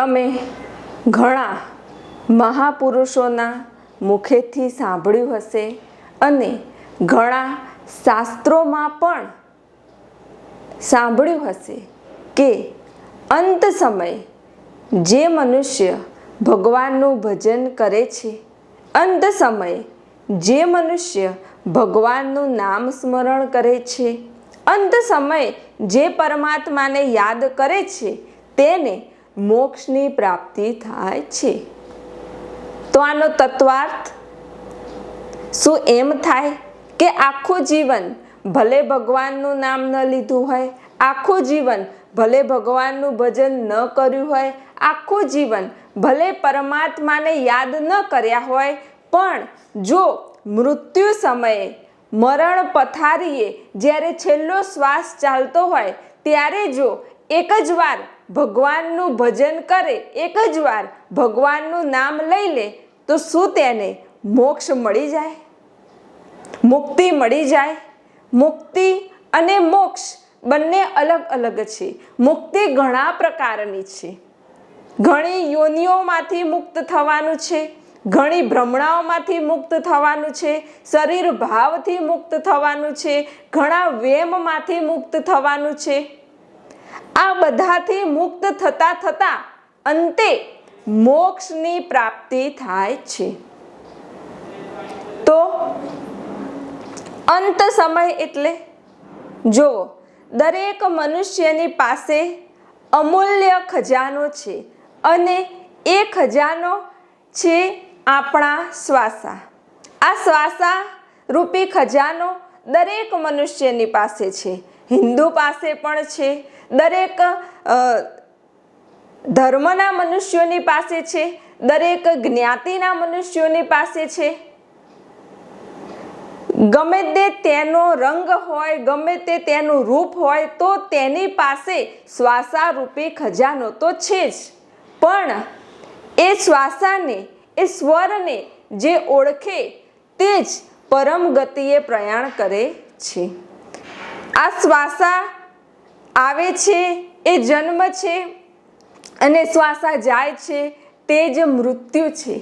તમે ઘણા મહાપુરુષોના મુખેથી સાંભળ્યું હશે અને ઘણા શાસ્ત્રોમાં પણ સાંભળ્યું હશે કે અંત સમયે જે મનુષ્ય ભગવાનનું ભજન કરે છે, અંત સમયે જે મનુષ્ય ભગવાનનું નામ સ્મરણ કરે છે, અંત સમયે જે પરમાત્માને યાદ કરે છે, તેને મોક્ષની પ્રાપ્તિ થાય છે. તો આનો તત્વાર્થ શું એમ થાય કે આખું જીવન ભલે ભગવાનનું નામ ન લીધું હોય, આખું જીવન ભલે ભગવાનનું ભજન ન કર્યું હોય, આખું જીવન ભલે પરમાત્માને યાદ ન કર્યા હોય, પણ જો મૃત્યુ સમયે મરણ પથારીએ જ્યારે છેલ્લો શ્વાસ ચાલતો હોય, ત્યારે જો એક જ વાર ભગવાનનું ભજન કરે, એક જ વાર ભગવાનનું નામ લઈ લે, તો શું તેને મોક્ષ મળી જાય? મુક્તિ મળી જાય? મુક્તિ અને મોક્ષ બંને અલગ અલગ છે. મુક્તિ ઘણા પ્રકારની છે. ઘણી યોનિઓમાંથી મુક્ત થવાનું છે. ઘણી ભ્રમણાઓમાંથી મુક્ત થવાનું છે. શરીર ભાવથી મુક્ત થવાનું છે. ઘણા વેમમાંથી મુક્ત થવાનું છે. આ બધાથી મુક્ત થતા થતા અંતે મોક્ષની પ્રાપ્તિ થાય છે. તો અંત સમય એટલે જો દરેક મનુષ્યની પાસે અમૂલ્ય ખજાનો છે અને એ ખજાનો છે આપણા શ્વાસા. આ શ્વાસા રૂપી ખજાનો દરેક મનુષ્યની પાસે છે. હિન્દુ પાસે પણ છે. દરેક ધર્મના મનુષ્યોની પાસે છે. દરેક જ્ઞાતિના મનુષ્યોની પાસે છે. ગમે તે તેનો રંગ હોય, ગમે તે તેનું રૂપ હોય, તો તેની પાસે શ્વાસારૂપી ખજાનો તો છે જ. પણ એ શ્વાસાને, એ સ્વરને જે ઓળખે, તે જ પરમ ગતિએ પ્રયાણ કરે છે. આ શ્વાસા આવે છે, એ જન્મ છે અને શ્વાસા જાય છે, તે જ મૃત્યુ છે.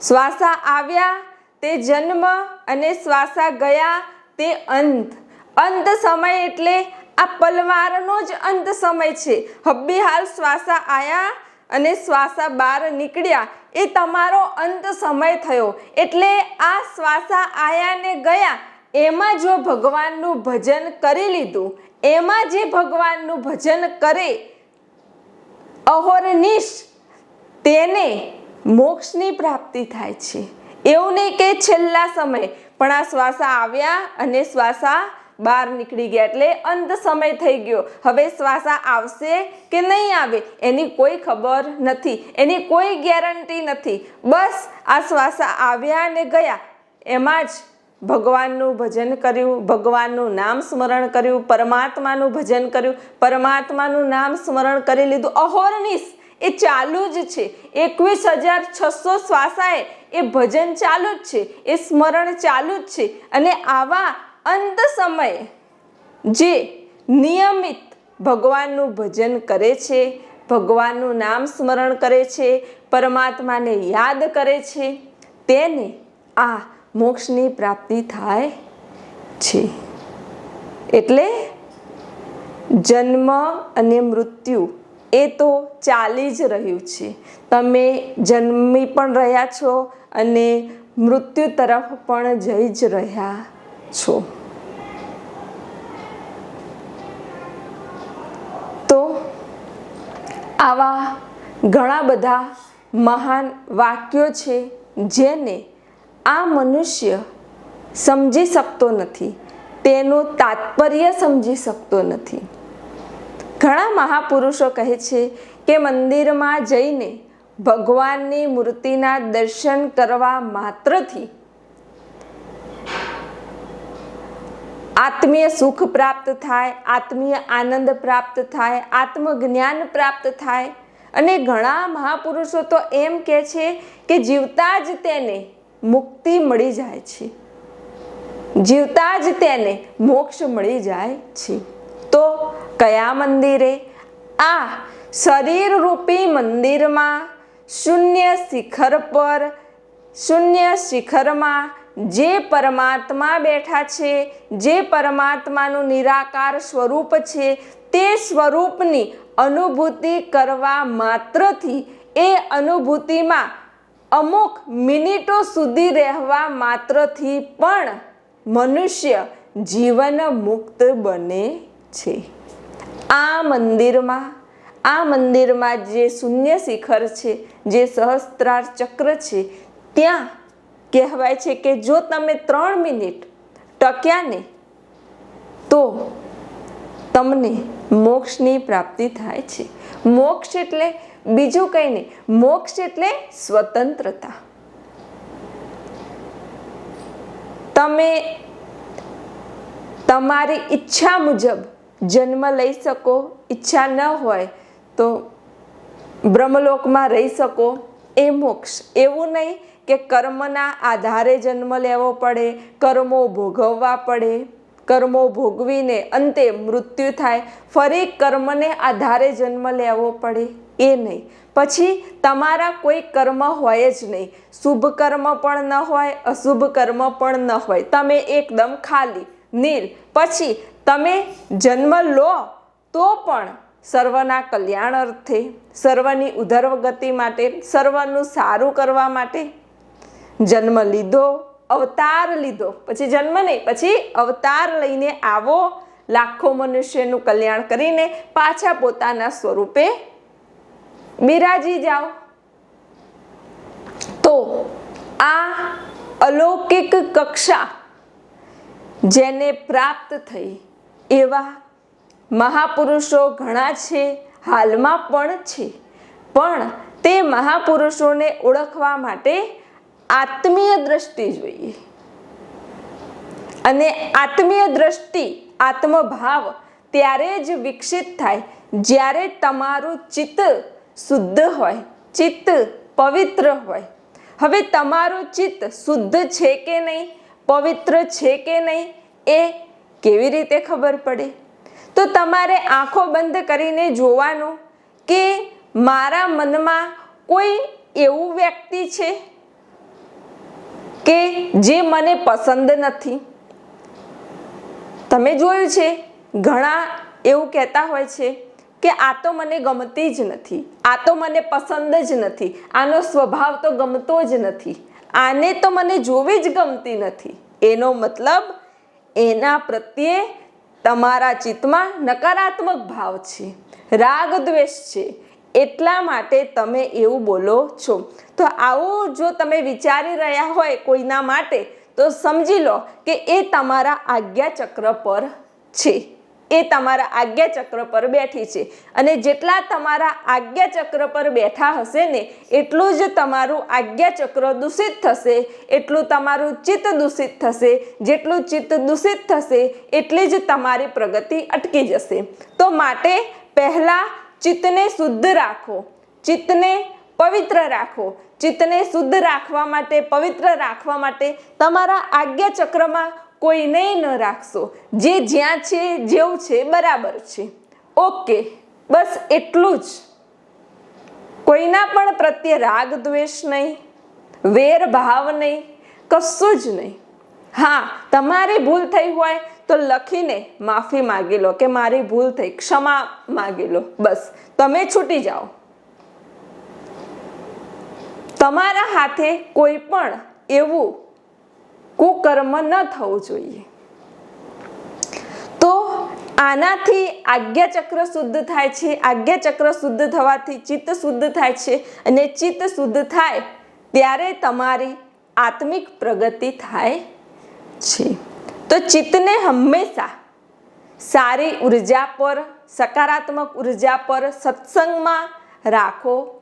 શ્વાસા આવ્યા, તે જન્મ અને શ્વાસા ગયા, તે અંત. અંત સમય એટલે આ પલવારનો જ અંત સમય છે. હબ્બી હાલ શ્વાસા આયા અને શ્વાસા બહાર નીકળ્યા. એ તમારો અંત સમય થયો. એટલે આ શ્વાસા આયા ને ગયા એમાં જો ભગવાનનું ભજન કરી લીધું, એમાં જે ભગવાનનું ભજન કરે અહોરનિશ તેને મોક્ષની પ્રાપ્તિ થાય છે. એવું નહીં કે છેલ્લા સમય, પણ આ શ્વાસા આવ્યા અને શ્વાસા બહાર નીકળી ગયા એટલે અંત સમય થઈ ગયો. હવે શ્વાસા આવશે કે નહીં આવે, એની કોઈ ખબર નથી, એની કોઈ ગેરંટી નથી. બસ આ શ્વાસા આવ્યા અને ગયા. એમાં જ ભગવાનનું ભજન કર્યું, ભગવાનનું નામ સ્મરણ કર્યું, પરમાત્માનું ભજન કર્યું, પરમાત્માનું નામ સ્મરણ કરી લીધું. અહોરનીશ એ ચાલુ જ છે. એકવીસ હજાર છસો શ્વાસાએ એ ભજન ચાલુ જ છે. એ સ્મરણ ચાલુ જ છે. અને આવા અંત સમયે જે નિયમિત ભગવાનનું ભજન કરે છે, ભગવાનનું નામ સ્મરણ કરે છે, પરમાત્માને યાદ કરે છે, તેને આ મોક્ષની પ્રાપ્તિ થાય છે. એટલે જન્મ અને મૃત્યુ એ તો ચાલી જ રહ્યું છે. તમે જન્મી પણ રહ્યા છો અને મૃત્યુ તરફ પણ જઈ જ રહ્યા છો. તો આવા ઘણા બધા મહાન વાક્યો છે જેને આ મનુષ્ય સમજી શકતો નથી. તેનું તાત્પર્ય સમજી શકતો નથી. ઘણા મહાપુરુષો કહે છે કે મંદિરમાં જઈને ભગવાનની મૂર્તિના દર્શન કરવા માત્રથી આત્મીય સુખ પ્રાપ્ત થાય, આત્મીય આનંદ પ્રાપ્ત થાય, આત્મજ્ઞાન પ્રાપ્ત થાય. અને ઘણા મહાપુરુષો તો એમ કહે છે કે જીવતા જ તેને મુક્તિ મળી જાય છે. જીવતા જ તેને મોક્ષ મળી જાય છે. તો કયા મંદિરે? આ શરીર રૂપી મંદિરમાં શૂન્ય શિખર પર, શૂન્ય શિખરમાં જે પરમાત્મા બેઠા છે, જે પરમાત્માનું નિરાકાર સ્વરૂપ છે, તે સ્વરૂપની અનુભૂતિ કરવા માત્રથી એ અનુભૂતિમાં અમુક મિનિટો સુધી રહેવા માત્રથી પણ મનુષ્ય જીવન મુક્ત બને છે. આ મંદિરમાં આ મંદિરમાં જે શૂન્ય શિખર છે, જે સહસ્ત્રાર ચક્ર છે, ત્યાં કહેવાય છે કે જો તમે ત્રણ મિનિટ ટક્યા ને તો તમને મોક્ષની પ્રાપ્તિ થાય છે. મોક્ષ એટલે બીજું કંઈ નહીં. મોક્ષ એટલે સ્વતંત્રતા. તમે તમારી ઈચ્છા મુજબ જન્મ લઈ શકો. ઈચ્છા ન હોય તો બ્રહ્મલોકમાં રહી શકો. એ મોક્ષ. એવું નહીં કે કર્મના આધારે જન્મ લેવો પડે, કર્મો ભોગવવા પડે. કર્મો ભોગવીને અંતે મૃત્યુ થાય. ફરી કર્મને આધારે જન્મ લેવો પડે. એ નહીં. પછી તમારા કોઈ કર્મ હોય જ નહીં. શુભ કર્મ પણ ન હોય, અશુભ કર્મ પણ ન હોય. તમે એકદમ ખાલી નીર પછી તમે જન્મ લો તો પણ સર્વના કલ્યાણ અર્થે, સર્વની ઉધર્વગતિ માટે, સર્વનું સારું કરવા માટે જન્મ લીધો. અવતાર લીધો. પછી જન્મ નહીં, પછી અવતાર લઈને આવો. લાખો મનુષ્યનું કલ્યાણ કરીને પાછા પોતાના સ્વરૂપે બિરાજી જાઓ. તો આ અલૌકિક કક્ષા જેને પ્રાપ્ત થઈ એવા મહાપુરુષો ઘણા છે, હાલમાં પણ છે. પણ તે મહાપુરુષોને ઓળખવા માટે આત્મીય દ્રષ્ટિ જોઈએ. અને આત્મીય દ્રષ્ટિ, આત્મભાવ ત્યારે જ વિકસિત થાય જ્યારે તમારું ચિત્ત શુદ્ધ હોય, ચિત્ત પવિત્ર હોય. હવે તમારું ચિત્ત શુદ્ધ છે કે નહીં, પવિત્ર છે કે નહીં, એ કેવી રીતે ખબર પડે? તો તમારે આંખો બંધ કરીને જોવાનું કે મારા મનમાં કોઈ એવું વ્યક્તિ છે કે જે મને પસંદ નથી. તમે જોયું છે, ઘણા એવું કહેતા હોય છે કે આ તો મને ગમતી જ નથી, આ તો મને પસંદ જ નથી, આનો સ્વભાવ તો ગમતો જ નથી, આને તો મને જોવી જ ગમતી નથી. એનો મતલબ, એના પ્રત્યે તમારા ચિત્તમાં નકારાત્મક ભાવ છે, રાગ દ્વેષ છે એટલા માટે તમે એવું બોલો છો. તો આવું જો તમે વિચારી રહ્યા હોય કોઈના માટે, તો સમજી લો કે એ તમારા આજ્ઞાચક્ર પર છે. એ તમારા આજ્ઞાચક્ર પર બેઠી છે. અને જેટલા તમારા આજ્ઞાચક્ર પર બેઠા હશે ને, એટલું જ તમારું આજ્ઞાચક્ર દૂષિત થશે, એટલું તમારું ચિત્ત દૂષિત થશે, જેટલું ચિત્ત દૂષિત થશે, એટલી જ તમારી પ્રગતિ અટકી જશે. તો માટે પહેલાં ચિત્તને શુદ્ધ રાખો. ચિત્તને પવિત્ર રાખો. ચિત્તને શુદ્ધ રાખવા માટે, પવિત્ર રાખવા માટે તમારા આજ્ઞા ચક્રમાં કોઈને ન રાખશો. જે જ્યાં છે, જેવું છે, બરાબર છે. ઓકે, બસ એટલું જ. કોઈના પણ પ્રત્યે રાગ, દ્વેષ નહીં વેર ભાવ નહીં, કશું જ નહીં. હા, તમારી ભૂલ થઈ હોય તો લખીને માફી માગી લો કે મારી ભૂલ થઈ, ક્ષમા માગી લો. બસ, તમે છૂટી જાઓ. તમારા હાથે કોઈ પણ એવું કુકર્મ ન થવું જોઈએ. તો આનાથી આજ્ઞાચક્ર શુદ્ધ થાય છે, આજ્ઞાચક્ર શુદ્ધ થવાથી ચિત્ત શુદ્ધ થાય છે અને ચિત્ત શુદ્ધ થાય ત્યારે તમારી આત્મિક પ્રગતિ થાય છે. તો ચિત્તને હંમેશા સારી ઊર્જા પર, સકારાત્મક ઊર્જા પર સત્સંગમાં રાખો.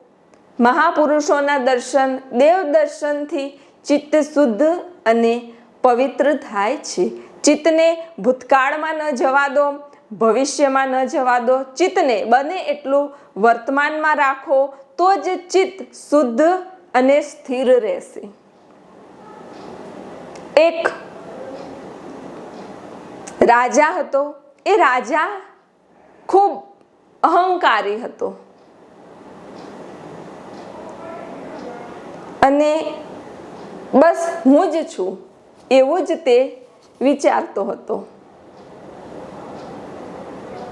મહાપુરુષોના દર્શન, દેવ દર્શનથી ચિત્ત શુદ્ધ અને પવિત્ર થાય છે. ચિત્તને ભૂતકાળમાં ન જવા દો, ભવિષ્યમાં ન જવા દો. ચિત્તને બને એટલું વર્તમાનમાં રાખો તો જ ચિત્ત શુદ્ધ અને સ્થિર રહેશે. એક રાજા હતો. એ રાજા ખૂબ અહંકારી હતો. અને બસ હું જ છું એવું જ તે વિચારતો હતો.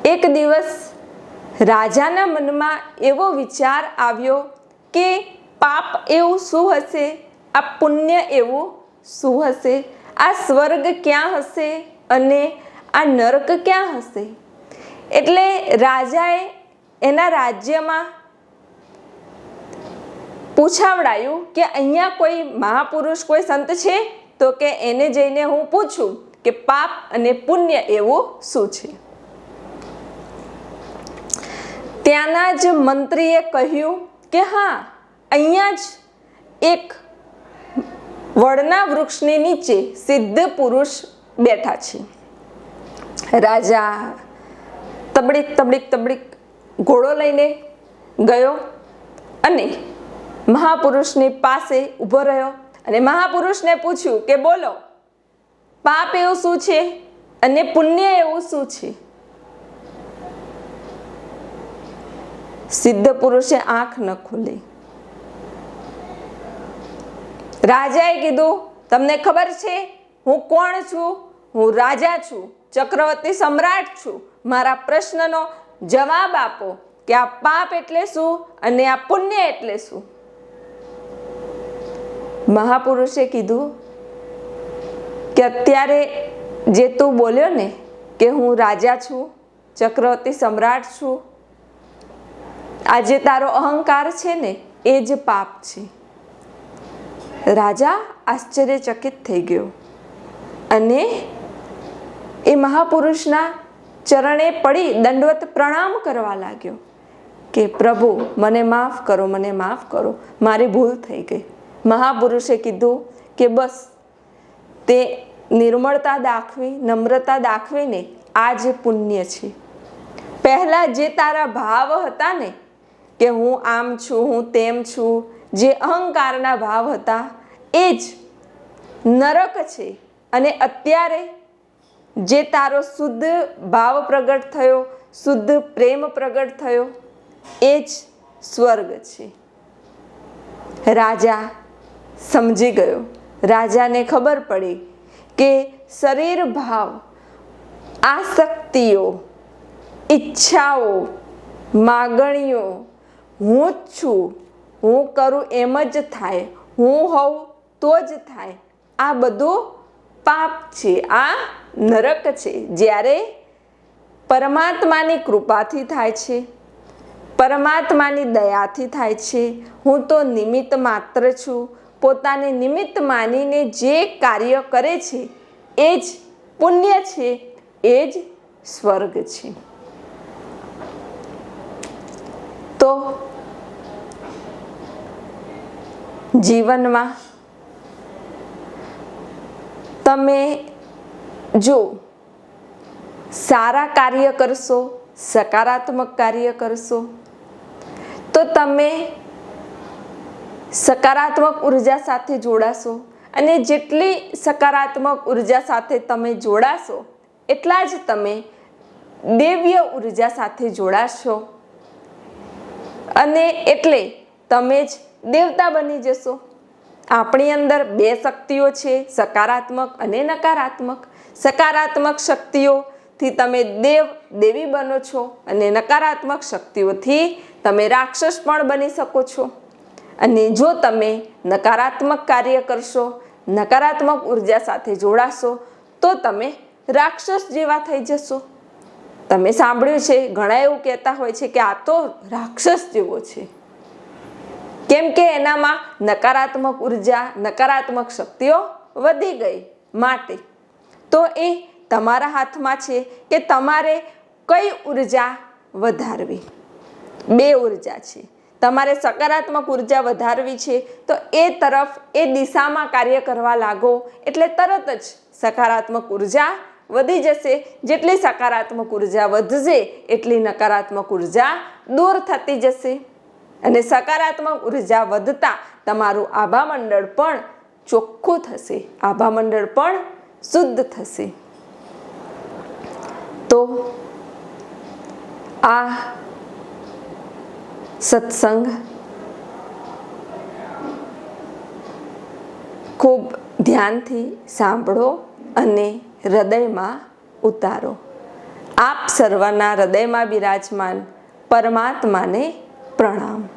એક દિવસ રાજાના મનમાં એવો વિચાર આવ્યો કે પાપ એવું શું હશે? આ પુણ્ય એવું શું હશે? આ સ્વર્ગ ક્યાં હશે? અને આ નરક ક્યાં હશે? એટલે રાજાએ એના રાજ્યમાં પૂછાવડાયું કે અહીંયા કોઈ મહાપુરુષ, કોઈ સંત છે? તો કે એને જઈને હું પૂછું કે પાપ અને પુણ્ય એવું શું છે? ત્યાંના જ મંત્રીએ કહ્યું કે હા, અહીંયા જ એક વડના વૃક્ષની નીચે સિદ્ધ પુરુષ બેઠા છે રાજા તબડીક તબડીક તબડીક ઘોડો લઈને ગયો અને મહાપુરુષની પાસે ઊભો રહ્યો અને મહાપુરુષને પૂછ્યું કે બોલો, પાપ એવું શું છે અને પુણ્ય એવું શું છે? સિદ્ધ પુરુષે આંખ ન ખોલી. રાજાએ કીધું, તમને ખબર છે હું કોણ છું? હું રાજા છું, ચક્રવર્તી સમ્રાટ છું. મારા પ્રશ્નનો જવાબ આપો કે આ પાપ એટલે શું અને આ પુણ્ય એટલે શું? મહાપુરુષે કીધું કે અત્યારે જે તું બોલ્યો ને કે હું રાજા છું, ચક્રવર્તી સમ્રાટ છું આ જે તારો અહંકાર છે ને એ જ પાપ છે. રાજા આશ્ચર્યચકિત થઈ ગયો અને એ મહાપુરુષના ચરણે પડી દંડવત પ્રણામ કરવા લાગ્યો કે, પ્રભુ, મને માફ કરો, મને માફ કરો. મારી ભૂલ થઈ ગઈ. મહાપુરુષે કીધું કે, બસ. તે નિર્મળતા દાખવી, નમ્રતા દાખવીને આ જે પુણ્ય છે. પહેલાં જે તારા ભાવ હતા ને, કે હું આમ છું, હું તેમ છું, જે અહંકારના ભાવ હતા, એ જ નરક છે. અને અત્યારે જે તારો શુદ્ધ ભાવ પ્રગટ થયો, શુદ્ધ પ્રેમ પ્રગટ થયો, એ જ સ્વર્ગ છે. રાજા સમજી ગયો. રાજાને ખબર પડી કે શરીર ભાવ, આસક્તિઓ, ઈચ્છાઓ, માગણીઓ, હું જ છું, હું કરું એમ જ થાય, હું હોઉં તો જ થાય. આ બધું પાપ છે. આ નરક છે જ્યારે પરમાત્માની કૃપાથી થાય છે, પરમાત્માની દયાથી થાય છે, હું તો નિમિત્ત માત્ર છું. પોતાને નિમિત્ત માનીને જે કાર્ય કરે છે, એ જ પુણ્ય છે, એ જ સ્વર્ગ છે. તો જીવનમાં તમે જો સારા કાર્ય કરશો, સકારાત્મક કાર્ય કરશો, તો તમે સકારાત્મક ઊર્જા સાથે જોડાશો અને જેટલી સકારાત્મક ઊર્જા સાથે તમે જોડાશો, એટલા જ તમે દેવ્ય ઊર્જા સાથે જોડાશો. અને એટલે તમે જ દેવતા બની જશો. આપણી અંદર બે શક્તિઓ છે, સકારાત્મક અને નકારાત્મક. સકારાત્મક શક્તિઓથી તમે દેવ, દેવી બનો છો અને નકારાત્મક શક્તિઓથી તમે રાક્ષસ પણ બની શકો છો. અને જો તમે નકારાત્મક કાર્ય કરશો, નકારાત્મક ઊર્જા સાથે જોડાશો, તો તમે રાક્ષસ જેવા થઈ જશો. તમે સાંભળ્યું છે, ઘણા એવું કહેતા હોય છે કે આ તો રાક્ષસ જેવો છે. કેમ કે એનામાં નકારાત્મક ઊર્જા, નકારાત્મક શક્તિઓ વધી ગઈ માટે. તો એ તમારા હાથમાં છે કે તમારે કઈ ઊર્જા વધારવી? બે ઊર્જા છે. તમારે સકારાત્મક ઊર્જા વધારવી છે તો એ તરફ, એ દિશામાં કાર્ય કરવા લાગો. એટલે તરત જ સકારાત્મક ઊર્જા વધી જશે. જેટલી સકારાત્મક ઊર્જા વધશે, એટલી નકારાત્મક ઊર્જા દૂર થતી જશે. અને સકારાત્મક ઊર્જા વધતા તમારું આભા મંડળ પણ ચોખ્ખું થશે. આભા મંડળ પણ શુદ્ધ થશે. તો આ સત્સંગ ખૂબ ધ્યાનથી સાંભળો અને હૃદયમાં ઉતારો. આપ સર્વના હૃદયમાં બિરાજમાન પરમાત્માને પ્રણામ.